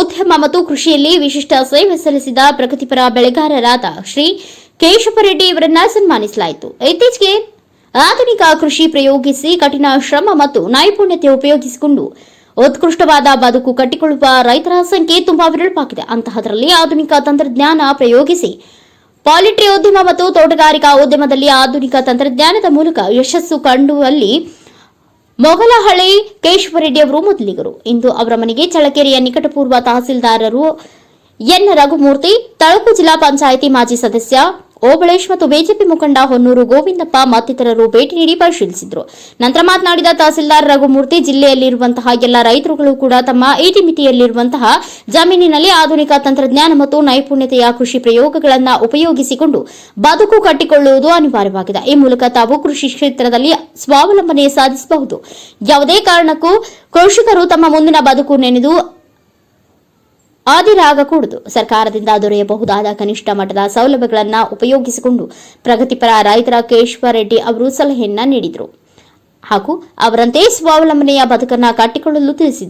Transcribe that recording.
ಉದ್ಯಮ ಮತ್ತು ಕೃಷಿಯಲ್ಲಿ ವಿಶಿಷ್ಟ ಸೇವೆ ಸಲ್ಲಿಸಿದ ಪ್ರಗತಿಪರ ಬೆಳೆಗಾರರಾದ ಶ್ರೀ ಕೇಶವರೆಡ್ಡಿ ಇವರನ್ನ ಸನ್ಮಾನಿಸಲಾಯಿತು. ಇತ್ತೀಚೆಗೆ ಆಧುನಿಕ ಕೃಷಿ ಪ್ರಯೋಗಿಸಿ ಕಠಿಣ ಶ್ರಮ ಮತ್ತು ನೈಪುಣ್ಯತೆ ಉಪಯೋಗಿಸಿಕೊಂಡು ಉತ್ಕೃಷ್ಟವಾದ ಬದುಕು ಕಟ್ಟಿಕೊಳ್ಳುವ ರೈತರ ಸಂಖ್ಯೆ ತುಂಬಾ ವಿರಳವಾಗಿದೆ. ಅಂತಹದರಲ್ಲಿ ಆಧುನಿಕ ತಂತ್ರಜ್ಞಾನ ಪ್ರಯೋಗಿಸಿ ಪಾಲಿಟ್ರಿ ಉದ್ಯಮ ಮತ್ತು ತೋಟಗಾರಿಕಾ ಉದ್ಯಮದಲ್ಲಿ ಆಧುನಿಕ ತಂತ್ರಜ್ಞಾನದ ಮೂಲಕ ಯಶಸ್ಸು ಕಂಡುವಲ್ಲಿ ಮೊಗಲಹಳ್ಳಿ ಕೇಶವರೆಡ್ಡಿ ಅವರು ಮೊದಲಿಗರು. ಇಂದು ಅವರ ಮನೆಗೆ ಚಳಕೆರೆಯ ನಿಕಟಪೂರ್ವ ತಹಸೀಲ್ದಾರರು ಎನ್. ರಘುಮೂರ್ತಿ ತಳಕು ಜಿಲ್ಲಾ ಪಂಚಾಯಿತಿ ಮಾಜಿ ಸದಸ್ಯ ಓಬಳೇಶ್ ಮತ್ತು ಬಿಜೆಪಿ ಮುಖಂಡ ಹೊನ್ನೂರು ಗೋವಿಂದಪ್ಪ ಮತ್ತಿತರರು ಭೇಟಿ ನೀಡಿ ಪರಿಶೀಲಿಸಿದರು. ನಂತರ ಮಾತನಾಡಿದ ತಹಸೀಲ್ದಾರ್ ರಘುಮೂರ್ತಿ, ಜಿಲ್ಲೆಯಲ್ಲಿರುವಂತಹ ಎಲ್ಲ ರೈತರುಗಳು ಕೂಡ ತಮ್ಮ ಇಟಿಮಿತಿಯಲ್ಲಿರುವಂತಹ ಜಮೀನಿನಲ್ಲಿ ಆಧುನಿಕ ತಂತ್ರಜ್ಞಾನ ಮತ್ತು ನೈಪುಣ್ಯತೆಯ ಕೃಷಿ ಪ್ರಯೋಗಗಳನ್ನು ಉಪಯೋಗಿಸಿಕೊಂಡು ಬದುಕು ಕಟ್ಟಿಕೊಳ್ಳುವುದು ಅನಿವಾರ್ಯವಾಗಿದೆ. ಈ ಮೂಲಕ ತಾವು ಕೃಷಿ ಕ್ಷೇತ್ರದಲ್ಲಿ ಸ್ವಾವಲಂಬನೆ ಸಾಧಿಸಬಹುದು. ಯಾವುದೇ ಕಾರಣಕ್ಕೂ ಕೃಷಿಕರು ತಮ್ಮ ಮುಂದಿನ ಬದುಕು ನೆನೆದು ಆದಿರಾಗಕೂಡದು. ಸರ್ಕಾರದಿಂದ ದೊರೆಯಬಹುದಾದ ಕನಿಷ್ಠ ಮಟ್ಟದ ಸೌಲಭ್ಯಗಳನ್ನು ಉಪಯೋಗಿಸಿಕೊಂಡು ಪ್ರಗತಿಪರ ರೈತರ ಕೇಶವರೆಡ್ಡಿ ಅವರು ಸಲಹೆಯನ್ನ ನೀಡಿದರು. ಹಾಗೂ ಅವರಂತೆ ಸ್ವಾವಲಂಬನೆಯ ಬದುಕನ್ನ ಕಟ್ಟಿಕೊಳ್ಳಲು ತಿಳಿಸಿದರು.